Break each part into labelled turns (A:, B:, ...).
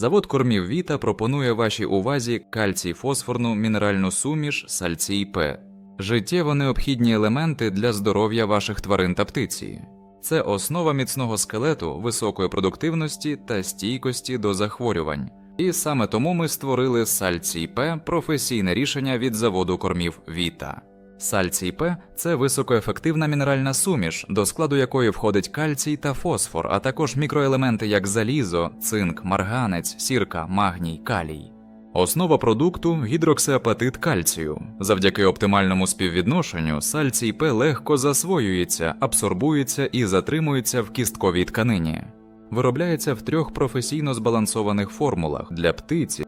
A: Завод кормів Віта пропонує вашій увазі кальцій фосфорну мінеральну суміш сальцій П. Життєво необхідні елементи для здоров'я ваших тварин та птиці. Це основа міцного скелету, високої продуктивності та стійкості до захворювань. І саме тому ми створили Сальцій П професійне рішення від заводу кормів Віта. Сальцій П це високоефективна мінеральна суміш, до складу якої входить кальцій та фосфор, а також мікроелементи як залізо, цинк, марганець, сірка, магній, калій. Основа продукту гідроксиапатит кальцію. Завдяки оптимальному співвідношенню сальцій П легко засвоюється, абсорбується і затримується в кістковій тканині. Виробляється в трьох професійно збалансованих формулах для птиці,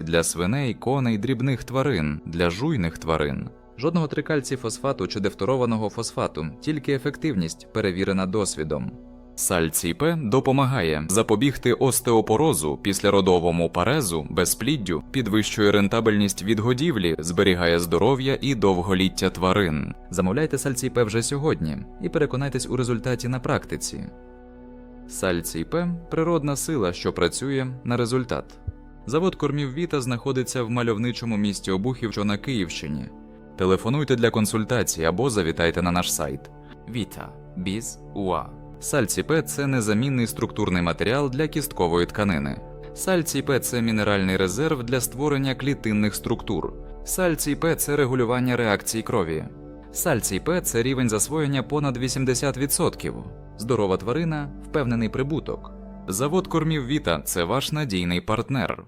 A: для свиней, коней, дрібних тварин, для жуйних тварин. Жодного трикальцій-фосфату чи дефторованого фосфату, тільки ефективність, перевірена досвідом. Сальцій П допомагає запобігти остеопорозу, післяродовому парезу, безпліддю, підвищує рентабельність відгодівлі, зберігає здоров'я і довголіття тварин. Замовляйте сальцій П вже сьогодні і переконайтесь у результаті на практиці. Сальцій П природна сила, що працює на результат. Завод кормів Віта знаходиться в мальовничому місті Обухів, що на Київщині. Телефонуйте для консультації або завітайте на наш сайт. Біз УА. Сальцій П це незамінний структурний матеріал для кісткової тканини. Сальцій П це мінеральний резерв для створення клітинних структур. Сальцій П це регулювання реакцій крові. Сальцій П це рівень засвоєння понад 80%. Здорова тварина впевнений прибуток. Завод кормів Віта це ваш надійний партнер.